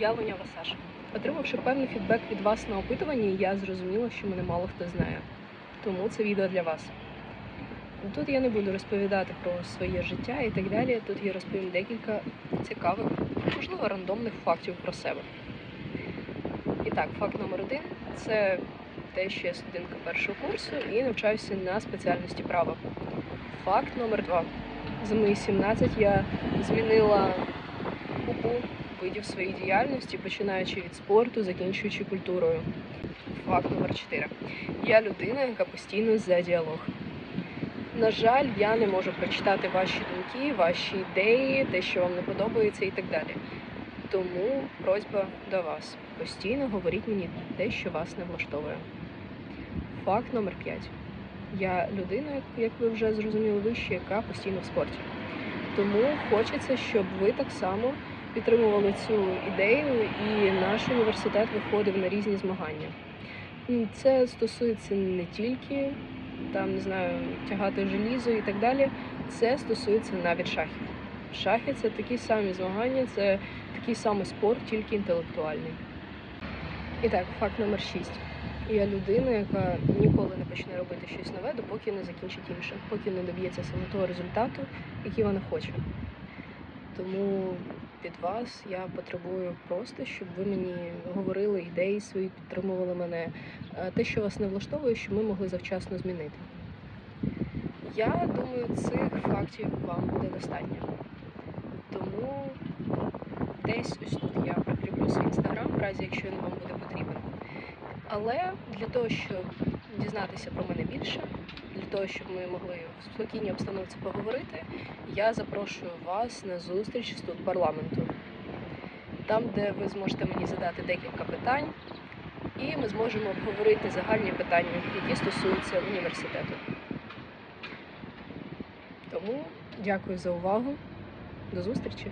Я Лунява Саша. Отримавши певний фідбек від вас на опитуванні, я зрозуміла, що мене мало хто знає. Тому це відео для вас. Тут я не буду розповідати про своє життя і так далі. Тут я розповім декілька цікавих, можливо, рандомних фактів про себе. І так, факт номер один це те, що я студентка першого курсу і навчаюся на спеціальності права. Факт номер два. За мої 17 я змінила купу видів своєї діяльності, починаючи від спорту, закінчуючи культурою. Факт номер 4. Я людина, яка постійно за діалог. На жаль, я не можу прочитати ваші думки, ваші ідеї, те, що вам не подобається, і так далі. Тому просьба до вас. Постійно говоріть мені те, що вас не влаштовує. Факт номер 5. Я людина, як ви вже зрозуміли вище, яка постійно в спорті. Тому хочеться, щоб ви так само підтримували цю ідею, і наш університет виходив на різні змагання. Це стосується не тільки там, не знаю, тягати желізо і так далі. Це стосується навіть шахів. Шахи це такі самі змагання, це такий самий спорт, тільки інтелектуальний. І так, факт номер 6. Я людина, яка ніколи не почне робити щось нове, допоки не закінчить інше, поки не доб'ється саме того результату, який вона хоче. Тому від вас я потребую просто, щоб ви мені говорили ідеї свої, підтримували мене. Е, Те, що вас не влаштовує, щоб ми могли завчасно змінити. Я думаю, цих фактів вам буде достатньо. Тому десь ось тут я прикріплю свій інстаграм, в разі якщо він вам буде потрібен. Але для того, щоб дізнатися про мене більше, для того, щоб ми могли в спокійній обстановці поговорити, я запрошую вас на зустріч з тут парламенту. Там, де ви зможете мені задати декілька питань, і ми зможемо обговорити загальні питання, які стосуються університету. Тому дякую за увагу. До зустрічі!